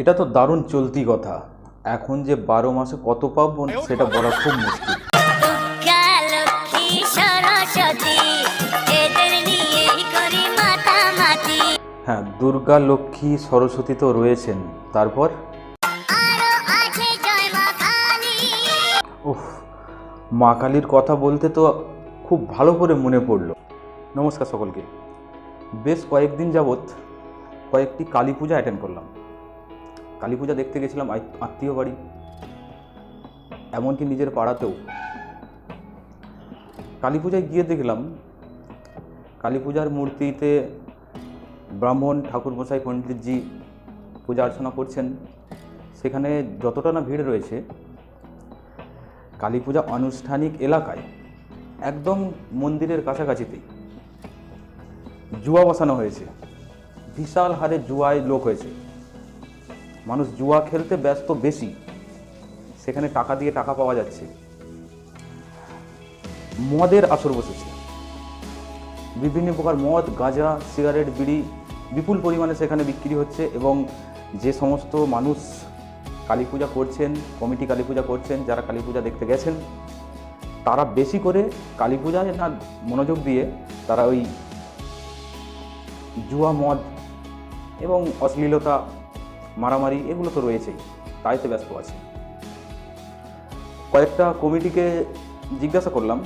এটা তো দারুণ চলতি কথা। এখন যে বারো মাসে কত পাবো, সেটা বলা খুব মুশকিল। হ্যাঁ দুর্গা, লক্ষ্মী, সরস্বতী তো রয়েছেন। তারপর? উফ, মা কালীর কথা বলতে তো খুব ভালো করে মনে পড়ল। নমস্কার সকলকে। বেশ কয়েকদিন যাবৎ কয়েকটি কালী পূজা অ্যাটেন্ড করলাম। কালী পূজা দেখতে গেছিলাম আত্মীয় বাড়ি। এমনকি নিজের পাড়াতেও। কালী পূজায় গিয়ে দেখলাম, কালী পূজার মূর্তিতে ব্রাহ্মণ ঠাকুরমশাই পণ্ডিতজি পূজা অর্চনা করছেন। সেখানে যতটা না ভিড় রয়েছে, কালী পূজা আনুষ্ঠানিক এলাকায়, একদম মন্দিরের কাছাকাছিতেই জুয়া বসানো হয়েছে। বিশাল হারে জুয়ায় লোক হয়েছে। মানুষ জুয়া খেলতে ব্যস্ত বেশি। সেখানে টাকা দিয়ে টাকা পাওয়া যাচ্ছে। মদের আসর বসেছে। বিভিন্ন প্রকার মদ, গাঁজা, সিগারেট, বিড়ি বিপুল পরিমাণে সেখানে বিক্রি হচ্ছে এবং যে সমস্ত মানুষ কালী পূজা করছেন, কমিটি কালী পূজা করছেন, যারা কালী পূজা দেখতে গেছেন, তারা বেশি করে কালী পূজায় না মনোযোগ দিয়ে তারা ওই জুয়া, মদ এবং অশ্লীলতা মারামারি এগুলো তো রয়েছেই তাইতে ব্যস্ত আছে। কয়েকটা কমিটিকে জিজ্ঞাসা করলাম,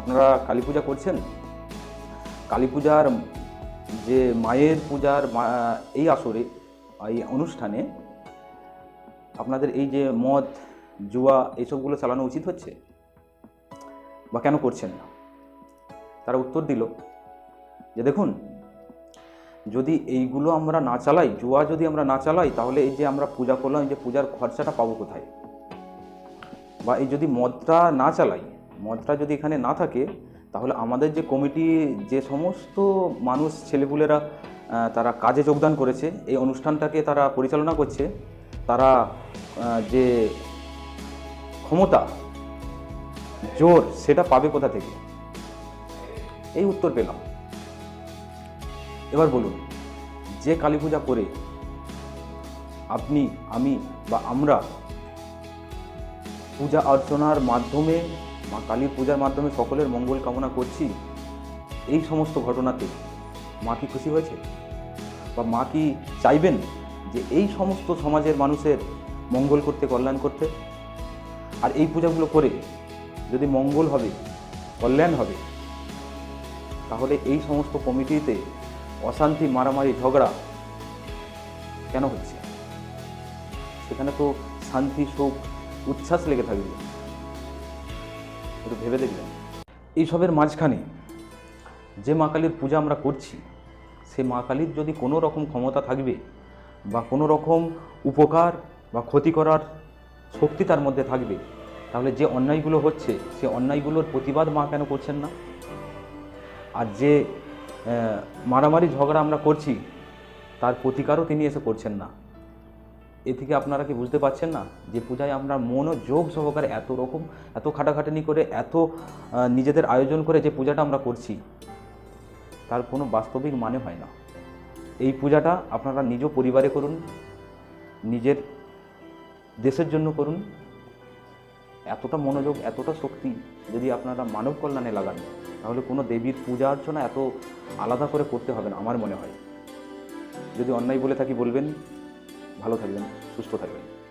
আপনারা কালী পূজা করছেন? কালী পূজার যে মায়ের পূজার এই আসরে, এই অনুষ্ঠানে আপনাদের এই যে মদ, জুয়া এইসবগুলো চালানো উচিত হচ্ছে? বা কেন করছেন না? তারা উত্তর দিল যে দেখুন যদি এইগুলো আমরা না চালাই, জুয়া যদি আমরা না চালাই, তাহলে এই যে আমরা পূজা করলাম, এই যে পূজার খরচাটা পাবো কোথায়? বা এই যদি মদটা না চালাই, মদটা যদি এখানে না থাকে, তাহলে আমাদের যে কমিটি, যে সমস্ত মানুষ, ছেলেপুলেরা তারা কাজে যোগদান করেছে, এই অনুষ্ঠানটাকে তারা পরিচালনা করছে, তারা যে ক্ষমতা, জোর, সেটা পাবে কোথা থেকে? এই উত্তর পেলাম। এবার বলুন। যে কালী পূজা করে আপনি, আমি বা আমরা পূজা অর্চনার মাধ্যমে মা কালীর পূজার মাধ্যমে সকলের মঙ্গল কামনা করছি, এই সমস্ত ঘটনাতে মা কি খুশি হয়েছে? বা মা কি চাইবেন যে এই সমস্ত সমাজের মানুষের মঙ্গল করতে, কল্যাণ করতে? আর এই পূজাগুলো করে যদি মঙ্গল হবে, কল্যাণ হবে, তাহলে এই সমস্ত কমিটিতে অশান্তি, মারামারি, ঝগড়া কেন হচ্ছে? সেখানে তো শান্তি, সুখ, উচ্ছ্বাস লেগে থাকবে। একটু ভেবে দেখবেন। এইসবের মাঝখানে যে মা কালীর পূজা আমরা করছি, সে মা কালীর যদি কোনো রকম ক্ষমতা থাকবে বা কোনো রকম উপকার বা ক্ষতি করার শক্তি তার মধ্যে থাকবে, তাহলে যে অন্যায়গুলো হচ্ছে, সে অন্যায়গুলোর প্রতিবাদ মা কেন করছেন না? আর যে মারামারি ঝগড়া আমরা করছি, তার প্রতিকারও তিনি এসে করছেন না। এ থেকে আপনারা কি বুঝতে পারছেন না যে পূজায় আমরা মনোযোগ সহকারে এত রকম, এত খাটাখাটানি করে, এত নিজেদের আয়োজন করে যে পূজাটা আমরা করছি, তার কোনো বাস্তবিক মানে হয় না। এই পূজাটা আপনারা নিজ পরিবারে করুন, নিজের দেশের জন্য করুন। এতটা মনোযোগ, এতটা শক্তি যদি আপনারা মানব কল্যাণে লাগান তাহলে কোনো দেবীর পূজা অর্চনা এত আলাদা করে করতে হবে না, আমার মনে হয়। যদি অন্যায় বলে থাকি বলবেন, ভালো থাকবেন, সুস্থ থাকবেন।